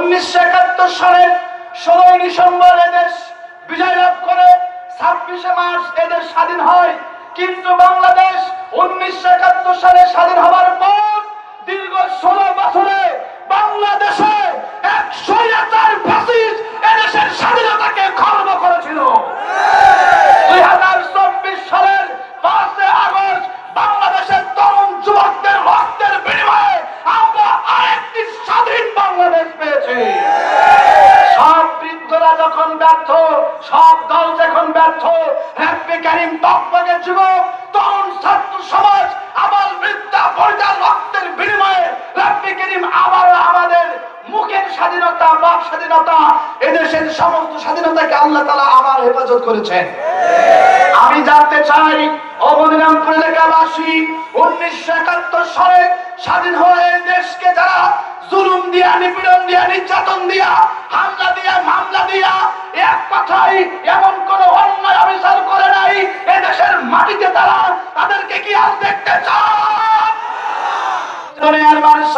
উনিশশো একাত্তর সালের ষোলোই ডিসেম্বর এদেশ বিজয় লাভ করে, ছাব্বিশে মার্চ এদেশ স্বাধীন হয়। কিন্তু বাংলাদেশ উনিশশো একাত্তর সালে স্বাধীন হওয়ার পর দীর্ঘ ষোলো বছরে বাংলাদেশে এক স্বৈরাচার ফ্যাসিস্ট এদেশের স্বাধীনতাকে খর্ব করেছিল। দুই হাজার চব্বিশ সালের পাঁচে আগস্ট বাংলাদেশের তরুণ যুবকদের আমরা আরেকটি স্বাধীন বাংলাদেশ পেয়েছি। সব বৃদ্ধরা যখন ব্যর্থ, সব দল যখন ব্যর্থ হ্যাপি কারিম টকবগে যুবক তখন ছাত্র সমাজ আবার বৃদ্ধা পরিচার রক্তের বিনিময়ে হ্যাপি কারিম আবার আমাদের মুখের স্বাধীনতা বাক স্বাধীনতা, এদেশের সমস্ত স্বাধীনতাকে আল্লাহ তালা আবার হেফাজত করেছেন। আমি জানতে চাই অবদিনামপুর এলাকাবাসী উনিশশো একাত্তর সালে স্বাধীন হয়ে দেশকে যারা জুলুম দিয়া, নিপীড়ন দিয়া, নির্যাতন দিয়া, হামলা দিয়া, মামলা দিয়া এক কথাই এমন কোন অন্যায় অবিচার করে নাই এদেশের মাটিতে তারা তাদেরকে কি আজ দেখতে চান দুনিয়ার মানুষ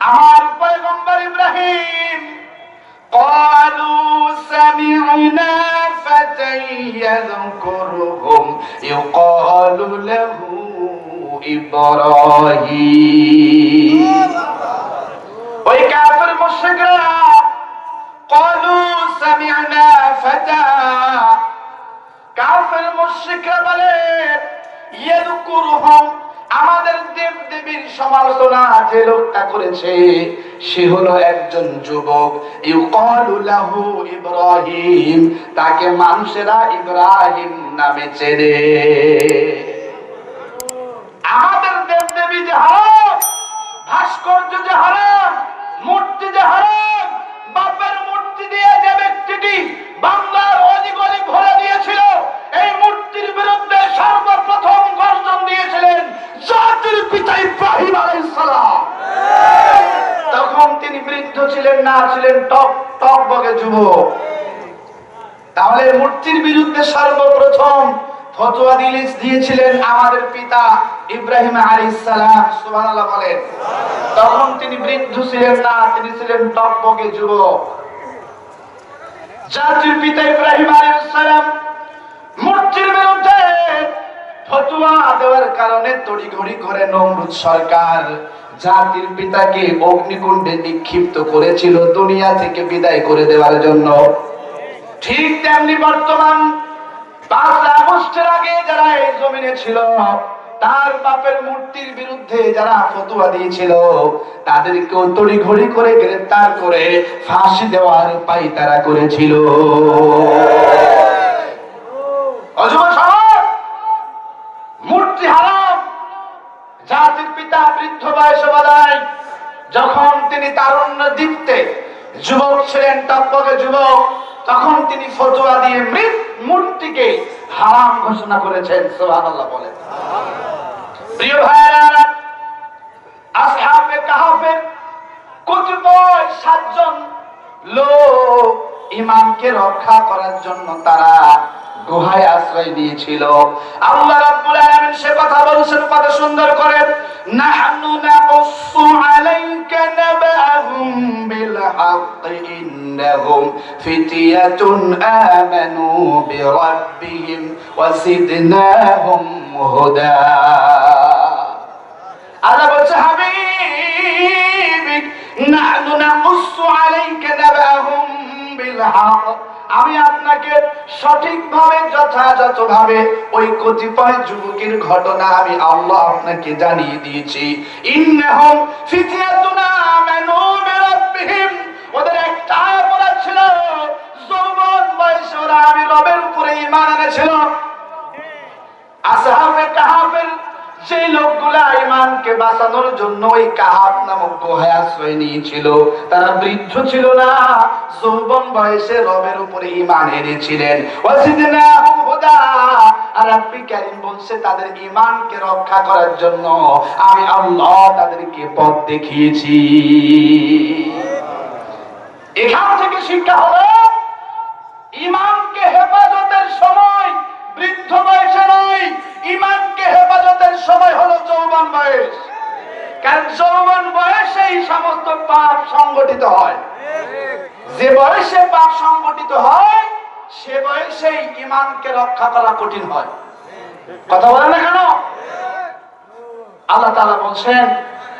আমার পয়গম্বর ইব্রাহিম قالوا سمعنا فتى يذكرهم يقال له إبراهيم ওই কাফের মুশরিকরা قالوا سمعنا فتى কাফের মুশরিকরা বলে ইয়াযকুরুহুম আমাদের দেব দেবীর সমালোচনা যে লোকটা করেছে, সে হলো একজন যুবক। ইব্রাহিম, তাকে মানুষেরা ইব্রাহিম নামে চেনে। আমাদের দেব দেবী যে হারাম, ভাস্কর্য যে হারাম, মূর্তি যে হারাম, বাপের মূর্তি দিয়ে যে ব্যক্তিটি বাংলার অধিক অধিক ভরে দিয়েছিল, এই মূর্তির বিরুদ্ধে সর্বপ্রথম গর্জন দিয়েছিলেন জাতির পিতা ইব্রাহিম আলাইহিস সালাম তখন তিনি বৃদ্ধ না ছিলেন টক টক বগে যুবক। তাহলে মূর্তির বিরুদ্ধে সর্বপ্রথম দিয়েছিলেন আমাদের পিতা ইব্রাহিম তখন তিনি বৃদ্ধ ছিলেন না, তিনি ছিলেন পিতা ইব্রাহিম মূর্তির বিরুদ্ধে দেওয়ার কারণে তড়িঘড়ি করে নমরুদ সরকার জাতির পিতাকে অগ্নিকুণ্ডে নিক্ষিপ্ত করেছিল দুনিয়া থেকে বিদায় করে দেওয়ার জন্য। ঠিক তেমনি বর্তমান আগে যারা এই জমিনে ছিল, তার বাপের মূর্তির বিরুদ্ধে যারা ফতুয়া দিয়েছিল, তাদেরকেও তড়ি ঘড়ি করে গ্রেফতার করে ফাঁসি দেওয়ার তারা করেছিল। মূর্তি হারাম জাতির পিতা বৃদ্ধ বয়সে বাদায় যখন তিনি তারুণ্য দীপ্তে যুবক ছিলেন টকবকে যুবক, তখন তিনি ফতুয়া দিয়ে মৃত মূর্তিকে হারাম ঘোষণা করেছেন, সুবহানাল্লাহ বলেন। প্রিয় ভাইরা আসহাবে কাহাফের কতিপয় সাতজন লোক ইমামকে রক্ষা করার জন্য তারা গুহায় আশ্রয় দিয়েছিল। আল্লাহ রাব্বুল আলামিন সে কথা বলছেন, কত সুন্দর করে। নাহনু নাকুসু আলাইকা নাবাহুম বিল হক ইন্নাহুম ফিতিয়াতুন আমানু বিরাব্বিহিম ওয়া জিদনাহুম হুদা। আল্লাহ বলছে, হাবিবি, নাহনু নাকুসু আলাইকা নাবাহুম বিল হক আমি আপনাকে সঠিকভাবে, যথাযথভাবে ওই কতিপয় যুবকের ঘটনা আমি আল্লাহ আপনাকে জানিয়ে দিয়েছি। ইন্নাহুম ফিতিয়াতুনা আমানু বিরাব্বিহিম। ওদের একটা বলা ছিল যৌবন বয়সে ওরা আমি রবের উপরে ঈমান এনেছিল আসহাবে কাহাফের সেই লোকগুলা ইমানকে বাঁচানোর জন্য ওই কাহাব নামক গুহায় আশ্রয় নিয়েছিল। তারা বৃদ্ধ ছিল না, যৌবন বয়সে রবের উপরে ইমান এনেছিলেন। আর কারীম বলছে, তাদের ইমানকে রক্ষা করার জন্য আমি আল্লাহ তাদেরকে পথ দেখিয়েছি। এখান থেকে শিক্ষা ইমানকে বৃদ্ধ বয়সে। বয়স কারণ যৌবন বয়সে এই সমস্ত পাপ সংগঠিত হয়। যে বয়সে পাপ সংগঠিত হয়, সে বয়সেই ইমানকে রক্ষা করা কঠিন হয়। কথা বলে না কেন? আল্লাহ তাআলা বলছেন,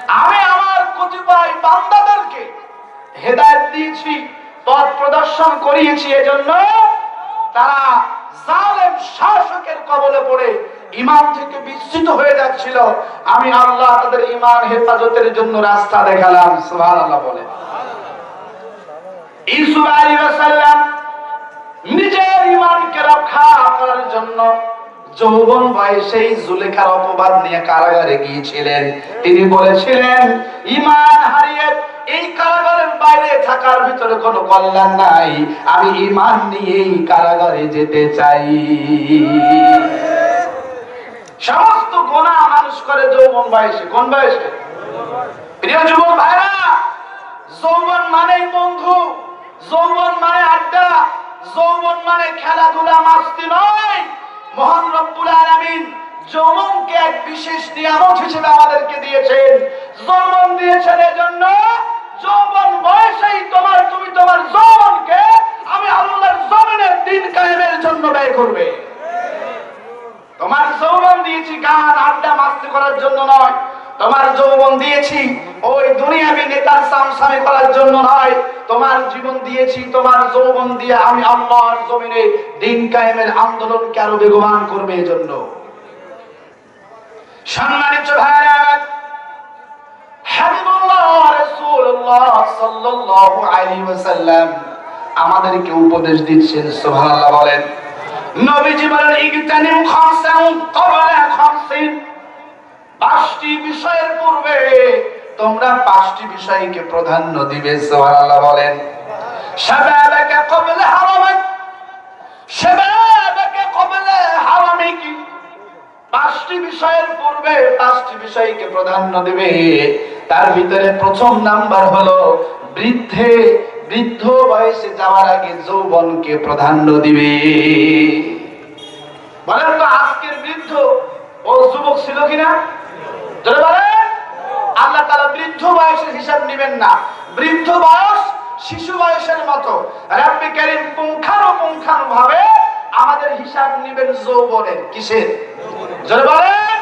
আমি আমার কতিপয় বান্দাদেরকে হেদায়েত দিয়েছি, পথ প্রদর্শন করিয়েছি, এজন্য তারা জালেম শাসকের কবলে পড়ে ইমান থেকে বিচ্যুত হয়ে যাচ্ছিল। আমি আল্লাহ তাদের ইমান হেফাজতের জন্য রাস্তা দেখালাম বলে। নিয়ে কারাগারে গিয়েছিলেন। তিনি বলেছিলেন, ইমান হারিয়ে এই কারাগারের বাইরে থাকার ভিতরে কোনো কল্যাণ নাই। আমি ইমান নিয়ে এই কারাগারে যেতে চাই। সমস্ত গোনা মানুষ করে যৌবন বয়সে কোন বয়সে প্রিয় যুবক ভাইরা, যৌবন মানেই বন্ধু, যৌবন মানে আড্ডা, যৌবন মানে খেলাধুলা মাস্তি নয়। মহান রব্বুল আলামিন যৌবনকে এক বিশেষ নিয়ামত হিসেবে আমাদেরকে দিয়েছেন। যৌবন দিয়েছেন এজন্য যৌবন বয়সেই তোমার, তুমি তোমার যৌবনকে আমি আল্লাহর জমিনের দিন কায়েমের জন্য ব্যয় করবে। তোমার যৌবন দিয়েছি গান, আড্ডা মাস্তি করার জন্য নয়। তোমার যৌবন দিয়েছি ওই দুনিয়াবি নেতার সামসামে করার জন্য নয়। তোমার জীবন দিয়েছি, তোমার যৌবন দিয়ে আমি আল্লাহর জমিনে দিন কায়েমের আন্দোলনকে আরও বেগবান করবে এজন্য। সম্মানিত ভাইরা আমাদেরকে উপদেশ দিচ্ছেন, সুবহানাল্লাহ বলেন নবীজি বলেন ইগতানিম খামসান ক্বাবলা খামসিন। পাঁচটি বিষয়ের পূর্বে তোমরা পাঁচটি বিষয়কে প্রাধান্য দিবে, সুবহানাল্লাহ বলেন। শাবাবাকা ক্বাবলা হারামাক শাবাবাকা ক্বাবলা হারামিকি পাঁচটি বিষয়ের পূর্বে পাঁচটি বিষয়কে প্রাধান্য দিবে। তার ভিতরে প্রথম নাম্বার হলো, বৃদ্ধে বৃদ্ধ বয়সে যাওয়ার আগে যৌবনকে প্রাধান্য দিবে। বলেন তো আজকের বৃদ্ধ ও যুবক ছিল কিনা? আল্লাহ তারা বৃদ্ধ বয়সের হিসাব নেবেন না। বৃদ্ধ বয়স শিশু বয়সের মতো। রাব্বি কারীম পুঙ্খানুপুঙ্খানু ভাবে আমাদের হিসাব নেবেন যৌবনের, কিসের? যদি বলেন,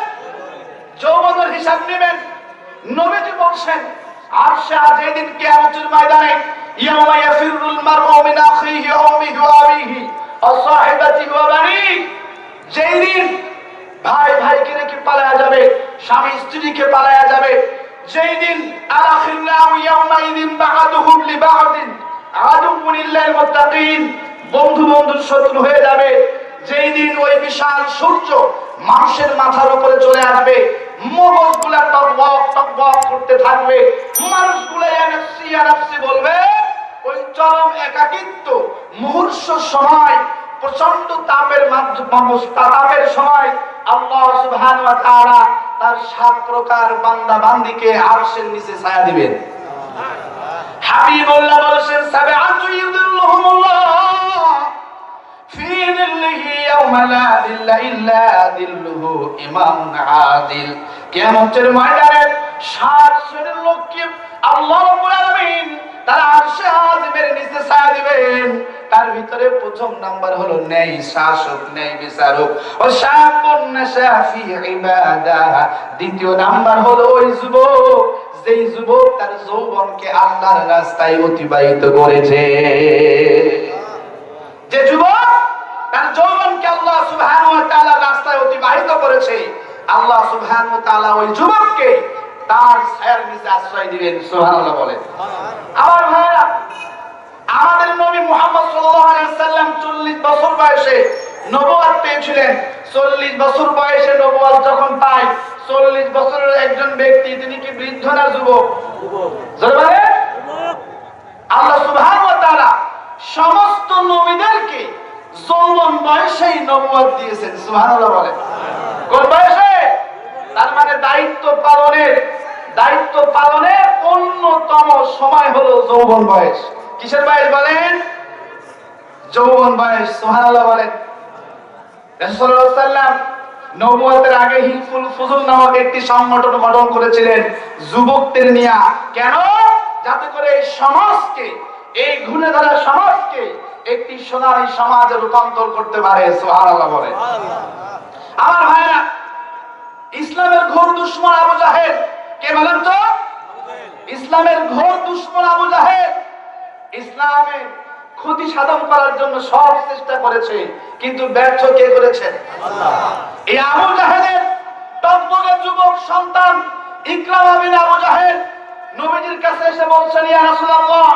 যৌবনের হিসাব নেবেন। নবীজি বলছেন আর সে আজ এই দিন কিয়ামতের ময়দানে আবিহি ওয়া সাহিবাতিহি ওয়া বানিহি যেই দিন ভাই ভাইকে রেখে যাবে, স্বামী স্ত্রীকে যাবে, যেই দিন আদুউন লিল মুত্তাকিন, বন্ধু বন্ধুর শত্রু হয়ে যাবে, যেই দিন ওই বিশাল সূর্য মানুষের মাথার উপরে চলে আসবে মগজগুলা টকবক টকবক করতে থাকবে। মানুষগুলা এনএফসি এনএফসি বলবে, ওই চরম একাকিত্ব। মুহূর্ত সময় প্রচণ্ড তাপের মাধ্যমে তাপের সময় আল্লাহ সুবহানাহু ওয়া তাআলা তার সাত প্রকার বান্দা বান্দিকে আরশের নিচে ছায়া দিবেন। হাবিবুল্লাহ বলেছেন, সাবিআতু ইউদিল্লুহুমুল্লাহ। তারা ভিতরে প্রথম নাম্বার হলো ন্যায় শাসক, নেই বিচারক। ও দ্বিতীয় নাম্বার হলো ওই যুবক, যেই যুবক তার যৌবনকে আল্লাহর রাস্তায় অতিবাহিত করেছে। যে যুবক তার যৌবনকে আল্লাহ তাআলার রাস্তায় অতিবাহিত করেছে, আল্লাহ সুবহানাহু ওয়া ওই যুবককে তার ছায়ার নিচে আশ্রয় দিবেন, সুবহানাল্লাহ বলেন। আমার ভাইরা আমাদের নবী মুহাম্মদ সাল্লাল্লাহু আলাইহি সাল্লাম 40 বছর বয়সে নবুয়ত পেয়েছিলেন। 40 বছর বয়সে নবুয়ত যখন পায় 40 বছরের একজন ব্যক্তি, তিনি কি বৃদ্ধ না যুবক? আল্লাহ সুবহানাহু ওয়া সমস্ত নবীদেরকে যৌবন বয়সেই নবুয়ত দিয়েছেন, সুবহানাল্লাহ বলেন। কোন বয়সে? তার মানে দায়িত্ব পালনের দায়িত্ব পালনের অন্যতম সময় হলো যৌবন বয়স। কিসের বয়স বলেন? যৌবন বয়স, সুবহানাল্লাহ বলেন। রাসূলুল্লাহ সাল্লাম নবুয়তের আগে হিলফুল ফুজুল নামক একটি সংগঠন গঠন করেছিলেন যুবকদের নিয়ে। কেন? যাতে করে এই সমাজকে এই ঘুরে ধরা সমাজকে একটি সোনালী সমাজে রূপান্তর করতে পারে সুবহানাল্লাহ বলে আমার ভাইরা ইসলামের ঘোর দুশ্মন আবু জাহেদ কে বলেন তো? ইসলামের ঘোর দুশ্মন আবু জাহেদ ইসলামের ক্ষতি সাধন করার জন্য সব চেষ্টা করেছে কিন্তু ব্যর্থ কে করেছেন এই আবু জাহেদের টকবগে যুবক সন্তান ইকরাম বিন আবু জাহেদ নবীজির কাছে এসে বলছেন ইয়া রাসূলুল্লাহ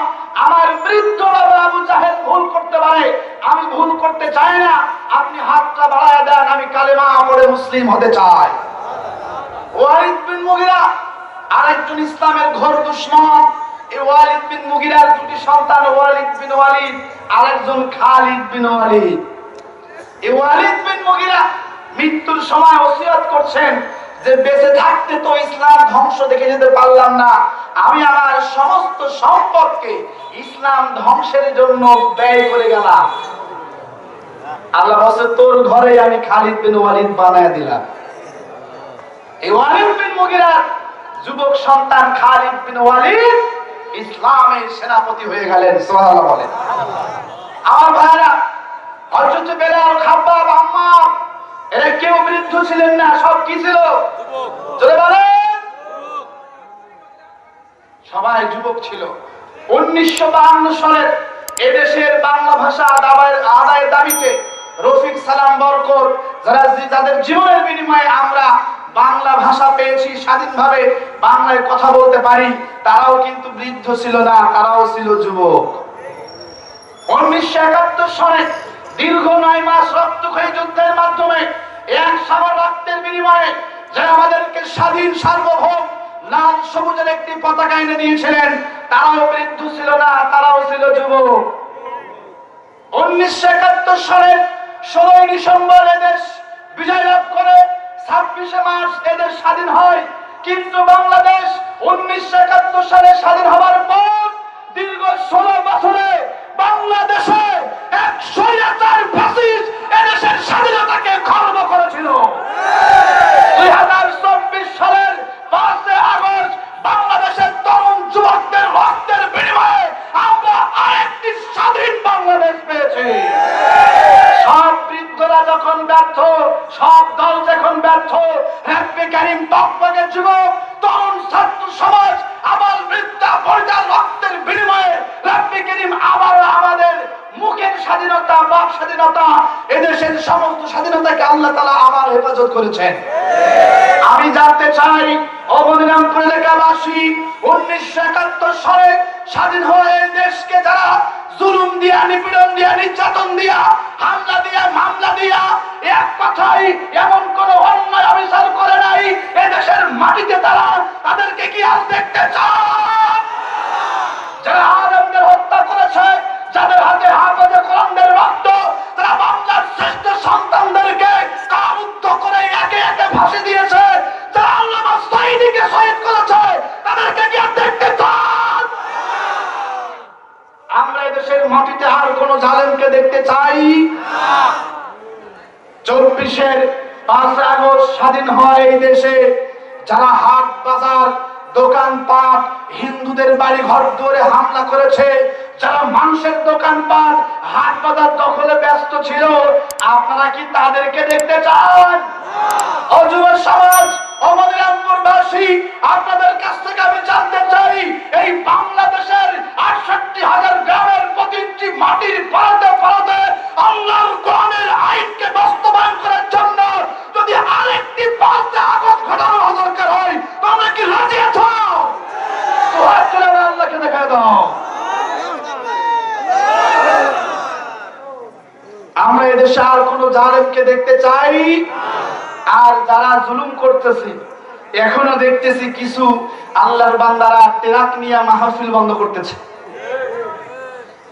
আমার বৃদ্ধ বাবা আবু জাহেদ ভুল করতে পারে, আমি ভুল করতে চাই না। আপনি হাতটা বাড়ায় দেন, আমি কালেমা পড়ে মুসলিম হতে চাই। ওয়ালিদ বিন মুগিরা, আরেকজন ইসলামের ঘোর দুশ্মন। এই ওয়ালিদ বিন মুগিরার দুটি সন্তান ওয়ালিদ বিন ওয়ালিদ, আরেকজন খালিদ বিন ওয়ালিদ। এই ওয়ালিদ বিন মুগিরা মৃত্যুর সময় ওসিয়ত করছেন যে বেঁচে থাকতে তো ইসলাম ধ্বংস দেখে যেতে পারলাম না। আমি আমার সমস্ত সম্পদকে ইসলাম ধ্বংসের জন্য ব্যয় করে গেলাম। আল্লাহ বলছে তোর ঘরে আমি খালিদ বিন ওয়ালিদ বানায় দিলাম। এই ওয়ালিদ বিন মুগিরার যুবক সন্তান খালিদ বিন ওয়ালিদ ইসলামের সেনাপতি হয়ে গেলেন সুবহানাল্লাহ বলেন। আমার ভাইরা হযরত বেলাল খাব্বাব আম্মার এরা কেউ বৃদ্ধ ছিলেন না সব কি ছিল? চলে বলেন। সবাই যুবক ছিল। উনিশশো বাহান্ন সালের এদেশের বাংলা ভাষা আদায়ের আদায়ের দাবিতে রফিক সালাম বরকর যারা যাদের জীবনের বিনিময়ে আমরা বাংলা ভাষা পেয়েছি স্বাধীনভাবে, বাংলায় কথা বলতে পারি, তারাও কিন্তু বৃদ্ধ ছিল না, তারাও ছিল যুবক। উনিশশো একাত্তর সালে দীর্ঘ নয় মাস রক্তক্ষয়ী যুদ্ধের মাধ্যমে এক সাবার রক্তের বিনিময়ে যারা আমাদেরকে স্বাধীন সার্বভৌম লাল সবুজের একটি পতাকা এনে দিয়েছিলেন। তারাও বৃদ্ধ ছিল না, তারাও ছিল যুবক। উনিশশো একাত্তর সালের ষোলোই ডিসেম্বর এদেশ বিজয় লাভ করে, ছাব্বিশে মার্চ এদেশ স্বাধীন হয়। কিন্তু বাংলাদেশ উনিশশো একাত্তর সালে স্বাধীন হবার পর দীর্ঘ ষোলো বছরে বাংলাদেশে এক স্বৈরাচার ফ্যাসিস্ট এদেশের স্বাধীনতাকে খর্ব করেছিল দুই হাজার চব্বিশ সালের পাঁচে আগস্ট বাংলাদেশের তরুণ যুবকদের রক্তের বিনিময়ে আমরা আরেকটি স্বাধীন বাংলাদেশ পেয়েছি সব বৃদ্ধরা যখন ব্যর্থ সব দল যখন ব্যর্থ হ্যাপি কারিম টকবগের যুবক তরুণ ছাত্র সমাজ আবার বৃদ্ধা পর্যার রক্তের বিনিময়ে হ্যাপি কারিম আবার আমাদের মুখের স্বাধীনতা বাক স্বাধীনতা এদেশের সমস্ত স্বাধীনতাকে আল্লাহ তালা আবার হেফাজত করেছেন। আমি জানতে চাই অবদিনামপুর এলাকাবাসী উনিশশো একাত্তর সালে স্বাধীন হয়ে দেশকে যারা জুলুম দিয়া, নিপীড়ন দিয়া, নির্যাতন দিয়া, হামলা দিয়া, মামলা দিয়া এক কথাই এমন কোন অন্যায় আবিষ্কার করে নাই এদেশের মাটিতে তারা তাদেরকে কি আজ দেখতে চান যারা আলমদের হত্যা করেছে, যাদের হাতে হাফেজে কোরআনদের রক্ত, তারা বাংলার শ্রেষ্ঠ সন্তানদেরকে করে একে একে ফাঁসি দিয়েছে যারা চব্বিশের পাঁচ আগস্ট স্বাধীন হয় এই দেশে যারা হাট বাজার, দোকানপাট, হিন্দুদের বাড়ি ঘর দুয়ারে হামলা করেছে যারা মানুষের দোকানপাট হাট বাজার দখলে ব্যস্ত ছিল আপনারা কি তাদেরকে দেখতে চান? অযুব সমাজ অমদিরামপুরবাসী আপনাদের কাছ থেকে আমি জানতে চাই এই বাংলাদেশের আটষট্টি হাজার গ্রামের প্রতিটি মাটির পাড়াতে পাড়াতে আল্লাহর কোরআনের আইনকে বাস্তবায়ন করার জন্য যদি আরেকটি পাঁচে আগস্ট ঘটানো দরকার হয় তোমরা কি রাজি আছো তো হাত তুলে আমার আল্লাহকে দেখা দাও আমরা এদেশে আর কোন জালেমকে দেখতে চাই। আর যারা জুলুম করতেছে, এখনও দেখতেছি কিছু আল্লাহর বান্দারা টেরাক নিয়ে মাহফিল বন্ধ করতেছে।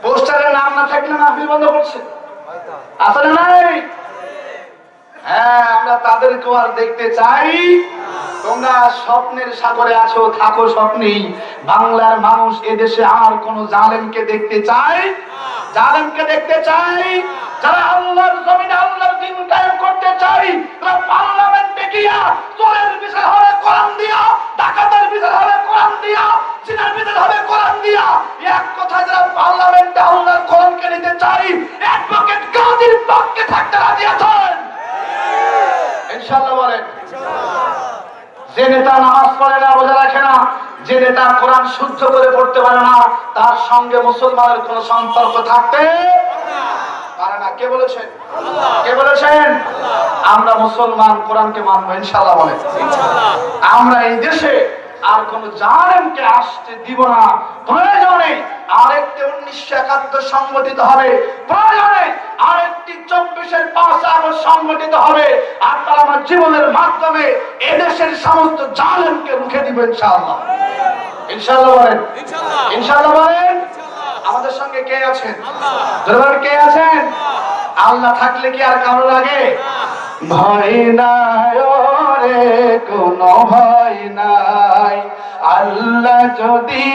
পোস্টারের নাম না থাকলে মাহফিল বন্ধ করছে। আসলে নাই? হ্যাঁ আমরা তাদেরকেও আর দেখতে চাই। তোমরা স্বপ্নের সাগরে আছো, থাকো স্বপ্নেই। বাংলার মানুষ এদেশে আর কোন জালেমকে দেখতে চাই জালেমকে দেখতে চাই যারা আল্লাহর জমিনে আল্লাহর দিন কায়েম করতে চাই, তারা পার্লামেন্টে গিয়া চোরের বিচার হবে, কোরআন দিয়া, ডাকাতের বিচার হবে, কোরআন দিয়া চিনার বিচার হবে, কোরআন দিয়া। এক কথায় যারা পার্লামেন্টে আল্লাহর কোরআনকে নিতে চাই, অ্যাডভোকেট গাজীর পক্ষে থাকতে রাজি আছেন। ইনশাআল্লাহ বলেন। যে নেতা নামাজ পড়ে না, রোজা রাখে না, যে নেতা কোরআন শুদ্ধ করে পড়তে পারে না, তার সঙ্গে মুসলমানের কোন সম্পর্ক থাকতে পারে না? কে বলেছেন? কে বলেছেন? আমরা মুসলমান কোরআনকে মানবো ইনশাআল্লাহ বলেন। আমরা এই দেশে আর কোন জালেমকে আসতে দিব না। প্রয়োজনে আরেকটি উনিশশো একাত্তর সংগঠিত হবে। প্রয়োজনে আরেকটি চব্বিশের পাঁচ আগস্ট সংগঠিত হবে। আর তারা আমার জীবনের মাধ্যমে এদেশের সমস্ত জালেমকে রুখে দিব ইনশাআল্লাহ। ইনশাআল্লাহ বলেন। ইনশাআল্লাহ বলেন। আমাদের সঙ্গে কে আছেন? ধরবেন কে আছেন? আল্লাহ। থাকলে কি আর কারও লাগে? ভয় নাই রে কোনো ভয় নাই। আল্লাহ যদি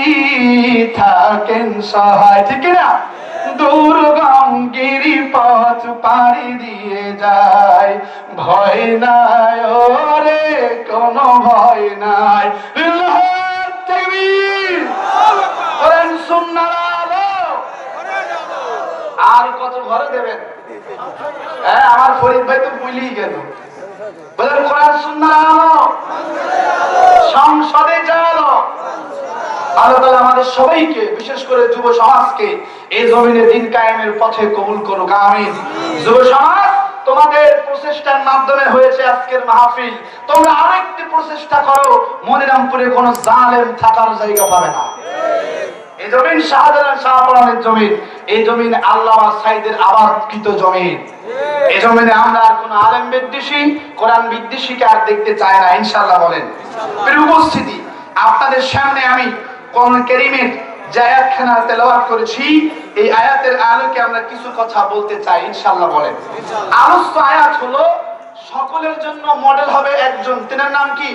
থাকেন সহায় ঠিক না দুর্গম গিরি পথ পাড়ি দিয়ে যায়। ভয় নাই রে কোনো ভয় নাই আল্লাহু তাকবীর করেন সুন্নারা আলো হ্যাঁ আমাদের সবাইকে, বিশেষ করে যুব সমাজকে, এই জমিনে দিন কায়েমের পথে কবুল করুক, আমিন। যুব সমাজ, তোমাদের প্রচেষ্টার মাধ্যমে হয়েছে আজকের মাহফিল। তোমরা আরেকটি প্রচেষ্টা করো, মনিরামপুরে কোনো জালেম থাকার জায়গা পাবে না। এই জমিন শাহজালাল শাহপুরানের জমিন। এই জমিন আল্লাহ সাইদের আবাদকৃত জমিন। এই জমিনে আমরা আর কোন আলেম বিদ্বেষী কোরআন বিদ্বেষীকে আর দেখতে চাই না ইনশাল্লাহ বলেন। উপস্থিতি আপনাদের সামনে আমি কোরআন কেরিমের যে আয়াতখানা তেলাওয়াত করেছি এই আয়াতের আলোকে আমরা কিছু কথা বলতে চাই ইনশাল্লাহ বলেন। আলোচ্য আয়াত হলো সকলের জন্য মডেল হবে একজন। তেনার নাম কি?